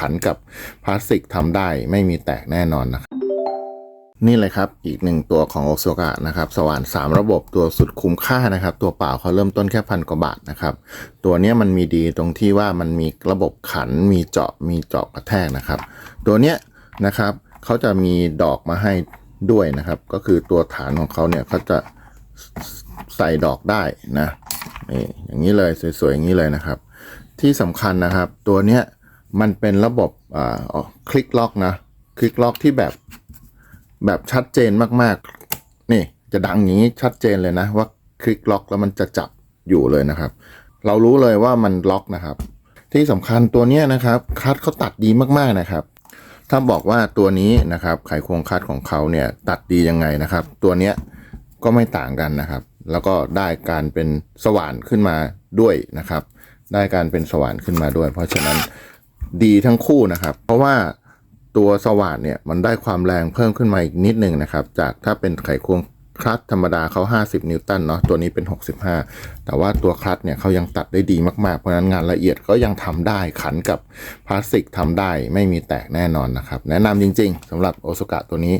ขันกับพลาสติกทำได้ไม่มีแตกแน่นอนนะครับนี่เลยครับ อีกหนึ่งตัวของโอ a กะนะครับ สว่าน 3 ระบบตัวสุดคุ้มค่านะครับ ตัวเปล่าเขาเริ่มต้นแค่พันกว่าบาทนะครับ ตัวนี้มันมีดีตรงที่ว่ามันมีระบบขัน มีเจาะ มีเจาะกระแทกนะครับ ตัวเนี้ยนะครับเขาจะมีดอกมาให้ด้วยนะครับ ก็คือตัวฐานของเขาเนี่ยเขาจะใส่ดอกได้นะนี่อย่างนี้เลยสวยๆอย่างนี้เลยนะครับ ที่สำคัญนะครับ ตัวเนี้ย มันเป็นระบบอ่าคลิกล็อกนะ คลิกล็อกที่แบบแบบชัดเจนมากๆ นี่จะดังอย่างนี้ชัดเจนเลยนะ ว่าคลิกล็อกแล้วมันจะจับอยู่เลยนะครับ เรารู้เลยว่ามันล็อกนะครับ ที่สำคัญตัวนี้นะครับคัดเขาตัดดีมากๆนะครับ ถ้าบอกว่าตัวนี้นะครับไขควงคัดของเขาเนี่ยตัดดียังไงนะครับ ตัวเนี้ยก็ไม่ต่างกันนะครับ แล้วก็ได้การเป็นสว่านขึ้นมาด้วยนะครับ ได้การเป็นสว่านขึ้นมาด้วย เพราะฉะนั้น ดีทั้งคู่นะครับ เพราะว่าตัวสว่านเนี่ยมันได้ความแรงเพิ่มขึ้นมาอีกนิดหนึ่งนะครับ จากถ้าเป็นไขควงคลัตธรรมดาเขา 50 นิวตันเนาะตัวนี้เป็น 65 แต่ว่าตัวคลัตเนี่ยเขายังตัดได้ดีมากๆ เพราะฉะนั้นงานละเอียดก็ยังทำได้ขันกับพลาสติกทำได้ไม่มีแตกแน่นอนนะครับ แนะนำจริงๆสำหรับโอ a กะตัวนี้